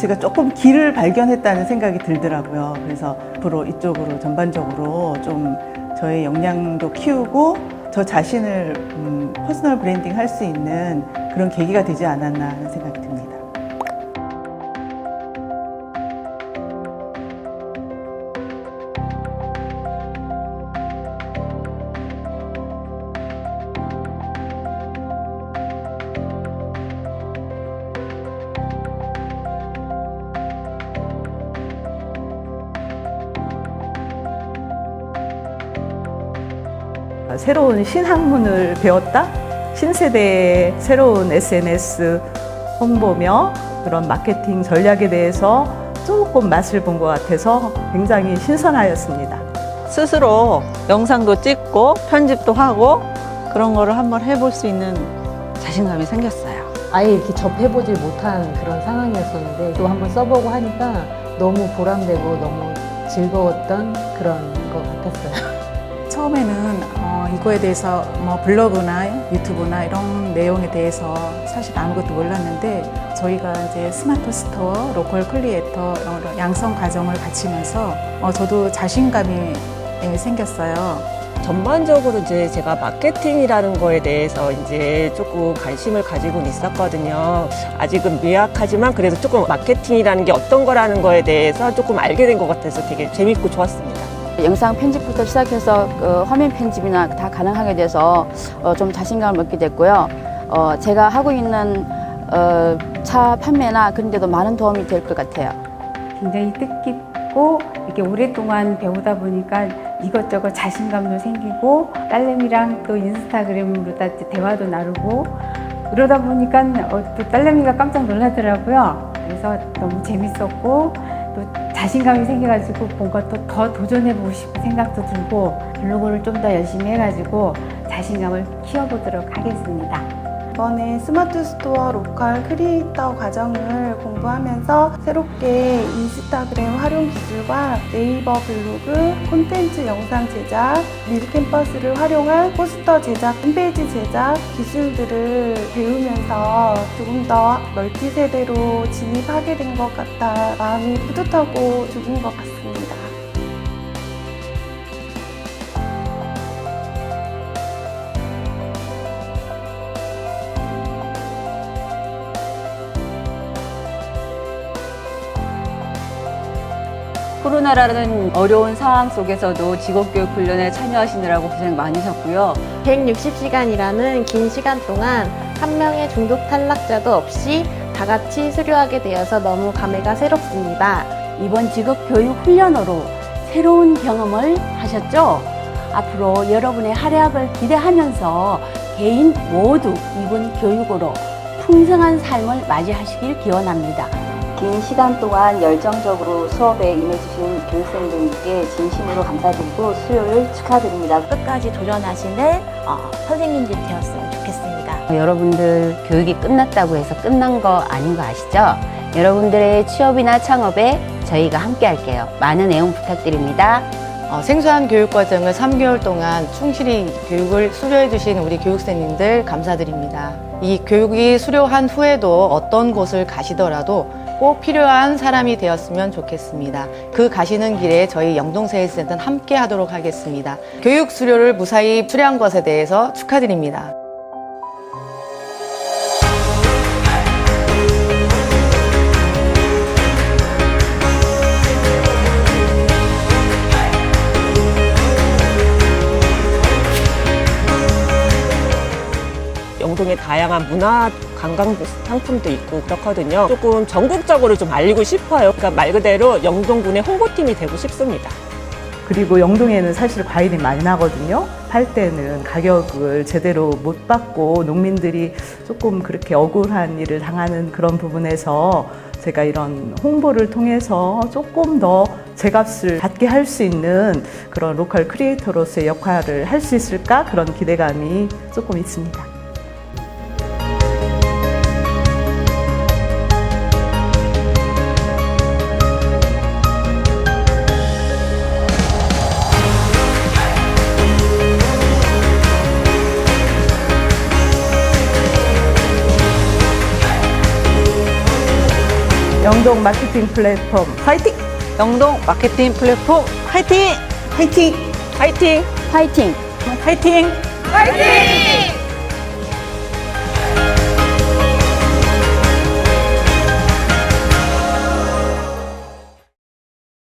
제가 조금 길을 발견했다는 생각이 들더라고요. 그래서 앞으로 이쪽으로 전반적으로 좀 저의 역량도 키우고 저 자신을 음, 퍼스널 브랜딩 할 수 있는 그런 계기가 되지 않았나 하는 생각이 새로운 신학문을 배웠다? 신세대의 새로운 SNS 홍보며 그런 마케팅 전략에 대해서 조금 맛을 본 것 같아서 굉장히 신선하였습니다. 스스로 영상도 찍고 편집도 하고 그런 거를 한번 해볼 수 있는 자신감이 생겼어요. 아예 이렇게 접해보질 못한 그런 상황이었었는데 또 한번 써보고 하니까 너무 보람되고 너무 즐거웠던 그런 것 같았어요. 처음에는 어, 이거에 대해서 뭐 블로그나 유튜브나 이런 내용에 대해서 사실 아무것도 몰랐는데 저희가 이제 스마트 스토어, 로컬 클리에이터 양성 과정을 거치면서 어, 저도 자신감이 예, 생겼어요. 전반적으로 이제 제가 마케팅이라는 거에 대해서 이제 조금 관심을 가지고 있었거든요. 아직은 미약하지만 그래도 조금 마케팅이라는 게 어떤 거라는 거에 대해서 조금 알게 된 것 같아서 되게 재밌고 좋았습니다. 영상 편집부터 시작해서 그 화면 편집이나 다 가능하게 돼서 어, 좀 자신감을 얻게 됐고요. 어, 제가 하고 있는 어, 차 판매나 그런 데도 많은 도움이 될 것 같아요. 굉장히 뜻깊고 이렇게 오랫동안 배우다 보니까 이것저것 자신감도 생기고 딸내미랑 또 인스타그램으로 다 대화도 나누고 그러다 보니까 어, 또 딸내미가 깜짝 놀라더라고요. 그래서 너무 재밌었고 또 자신감이 생겨가지고 뭔가 또 더 도전해보고 싶은 생각도 들고 블로그를 좀 더 열심히 해가지고 자신감을 키워보도록 하겠습니다. 이번에 스마트 스토어 로컬 크리에이터 과정을 공부하면서 새롭게 인스타그램 활용 기술과 네이버 블로그, 콘텐츠 영상 제작, 밀캠퍼스를 활용한 포스터 제작, 홈페이지 제작 기술들을 배우면서 조금 더 멀티 세대로 진입하게 된 것 같아 마음이 뿌듯하고 좋은 것 같습니다. 코로나라는 어려운 상황 속에서도 직업교육 훈련에 참여하시느라고 고생 많으셨고요. 160시간이라는 긴 시간 동안 한 명의 중독 탈락자도 없이 다 같이 수료하게 되어서 너무 감회가 새롭습니다. 이번 직업교육 훈련으로 새로운 경험을 하셨죠? 앞으로 여러분의 활약을 기대하면서 개인 모두 이번 교육으로 풍성한 삶을 맞이하시길 기원합니다. 긴 시간 동안 열정적으로 수업에 임해주신 교육생들께 진심으로 감사드리고 수요를 축하드립니다. 끝까지 도전하시는 어, 선생님들이 되었으면 좋겠습니다. 여러분들 교육이 끝났다고 해서 끝난 거 아닌 거 아시죠? 여러분들의 취업이나 창업에 저희가 함께 할게요. 많은 애용 부탁드립니다. 어, 생소한 교육 과정을 3개월 동안 충실히 교육을 수료해 주신 우리 교육생님들 감사드립니다. 이 교육이 수료한 후에도 어떤 곳을 가시더라도 꼭 필요한 사람이 되었으면 좋겠습니다. 그 가시는 길에 저희 영동세일센터는 함께 하도록 하겠습니다. 교육 수료를 무사히 수료한 것에 대해서 축하드립니다. 영동에 다양한 문화 관광 상품도 있고 그렇거든요. 조금 전국적으로 좀 알리고 싶어요. 그러니까 말 그대로 영동군의 홍보팀이 되고 싶습니다. 그리고 영동에는 사실 과일이 많이 나거든요. 팔 때는 가격을 제대로 못 받고 농민들이 조금 그렇게 억울한 일을 당하는 그런 부분에서 제가 이런 홍보를 통해서 조금 더 제값을 받게 할 수 있는 그런 로컬 크리에이터로서의 역할을 할 수 있을까 그런 기대감이 조금 있습니다. 영동 마케팅 플랫폼 화이팅! 영동 마케팅 플랫폼 화이팅! 화이팅! 화이팅! 화이팅! 화이팅! 화이팅! 화이팅!